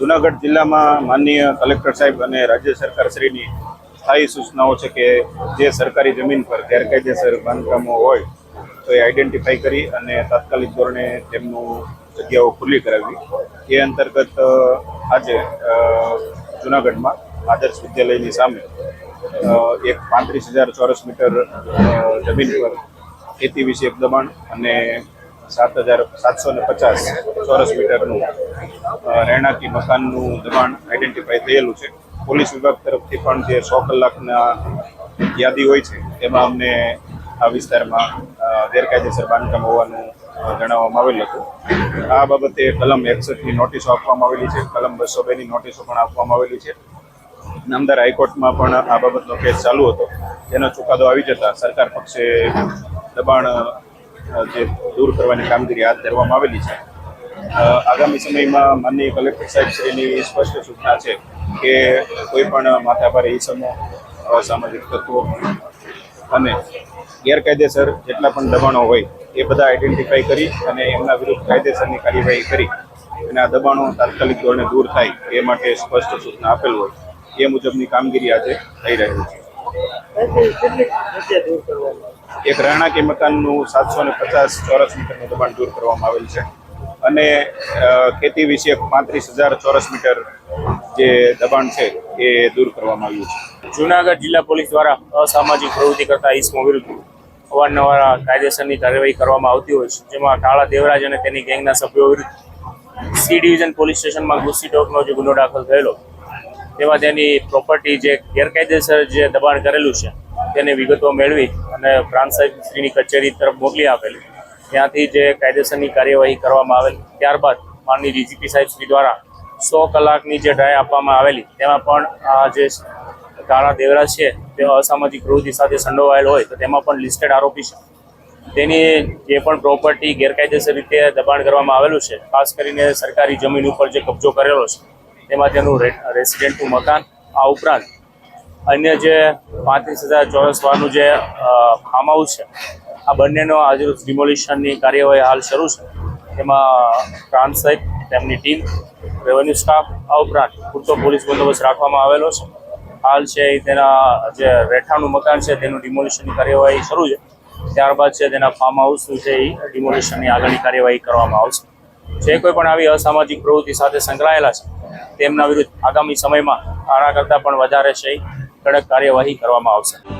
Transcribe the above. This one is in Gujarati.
જુનાગઢ જિલ્લામાં માનનીય કલેક્ટર સાહેબ અને રાજ્ય સરકાર શ્રીની સ્થાયી સૂચનાઓ છે કે જે સરકારી જમીન પર ગેરકાયદેસર બાંધકામો હોય, તો એ આઈડેન્ટિફાઈ કરી અને તાત્કાલિક ધોરણે તેમનું જગ્યાઓ ખુલ્લી કરાવી. એ અંતર્ગત આજે જુનાગઢમાં આદર્શ વિદ્યાલયની સામે એક પાંત્રીસ હજાર ચોરસ મીટર જમીન પર ખેતી વિષયક દબાણ અને સાત હજાર સાતસો ને પચાસ ચોરસ મીટરનું રહેણાંકી મકાનનું દબાણ આઈડેન્ટિફાઈ થયેલું છે. પોલીસ વિભાગ તરફથી પણ જે સો કલાકના યાદી હોય છે, તેમાં અમને આ વિસ્તારમાં ગેરકાયદેસર બાંધકામ હોવાનું જણાવવામાં આવેલ હતું. આ બાબતે કલમ એકસઠની નોટિસો આપવામાં આવેલી છે, કલમ બસો બેની નોટિસો પણ આપવામાં આવેલી છે. નામદાર હાઈકોર્ટમાં પણ આ બાબતનો કેસ ચાલુ હતો. જેનો ચુકાદો આવી જતા સરકાર પક્ષે દબાણ જે દૂર કરવાની કામગીરી હાથ ધરવામાં આવેલી છે. આગામી સમયમાં માનનીય કલેક્ટર સાહેબશ્રીની સ્પષ્ટ સૂચના છે કે કોઈ પણ માથાભારે ઈસમો અસામાજિક તત્વો અને ગેરકાયદેસર જેટલા પણ દબાણો હોય એ બધા આઈડેન્ટિફાઈ કરી અને એમના વિરુદ્ધ કાયદેસરની કાર્યવાહી કરી અને આ દબાણો તાત્કાલિક ધોરણે દૂર થાય એ માટે સ્પષ્ટ સૂચના આપેલ હોય એ મુજબની કામગીરી આજે થઈ રહેલી છે અહીંથી કેટલી જગ્યા દૂર કરવામાં એક રહેણાંકી મકાનનું સાતસો ને પચાસ ચોરસ મીટરનું દબાણ દૂર કરવામાં આવેલ છે. અને ખેતી વિષયક પાંત્રીસ હજાર ચોરસ મીટર જે દબાણ છે એ દૂર કરવામાં આવ્યું છે. જુનાગઢ જિલ્લા પોલીસ દ્વારા અસામાજિક પ્રવૃત્તિ કરતા ઇસમો વિરુદ્ધ અવારનવાર કાયદેસરની કાર્યવાહી કરવામાં આવતી હોય છે, જેમાં કાળા દેવરાજ અને તેની ગેંગના સભ્યો વિરુદ્ધ સી ડિવિઝન પોલીસ સ્ટેશનમાં ગુસ્સી ટોકનો જે ગુનો દાખલ થયેલો તેમાં તેની પ્રોપર્ટી જે ગેરકાયદેસર જે દબાણ કરેલું છે, તેની વિગતો મેળવી અને પ્રાંત સાહેબ શ્રીની કચેરી તરફ મોકલી આપેલી. ત્યાંથી જે કાયદેસરની કાર્યવાહી કરવામાં આવેલ, ત્યારબાદ માનની ડીજીપી સાહેબ શ્રી દ્વારા સો કલાકની જે ડ્રાય આપવામાં આવેલી, તેમાં પણ આ જે કાળા દેવરાજ છે, તે અસામાજિક પ્રવૃત્તિ સાથે સંડોવાયેલ હોય, તો તેમાં પણ લિસ્ટેડ આરોપી છે. તેની જે પણ પ્રોપર્ટી ગેરકાયદેસર રીતે દબાણ કરવામાં આવેલું છે, ખાસ કરીને સરકારી જમીન ઉપર જે કબજો કરેલો છે તેમાં તેનું રેસિડેન્ટનું મકાન, આ ઉપરાંત અન્ય જે પાંત્રીસ હજાર ચોરસ વારનું જે ફાર્મ હાઉસ છે, આ બંનેનો આજરોજ ડિમોલિશનની કાર્યવાહી હાલ શરૂ છે. તેમાં પ્રાંત સહિત તેમની ટીમ રેવન્યુ સ્ટાફ આ ઉપરાંત પૂરતો પોલીસ બંદોબસ્ત રાખવામાં આવેલો છે. હાલ છે એ તેના જે રહેઠાણનું મકાન છે, તેનું ડિમોલિશનની કાર્યવાહી શરૂ છે. ત્યારબાદ છે તેના ફાર્મ હાઉસનું છે એ ડિમોલિશનની આગળની કાર્યવાહી કરવામાં આવશે. જે કોઈ પણ આવી અસામાજિક પ્રવૃત્તિ સાથે સંકળાયેલા છે તેમના વિરુદ્ધ આગામી સમયમાં આના કરતાં પણ વધારે છે કડક કાર્યવાહી કરવામાં આવશે.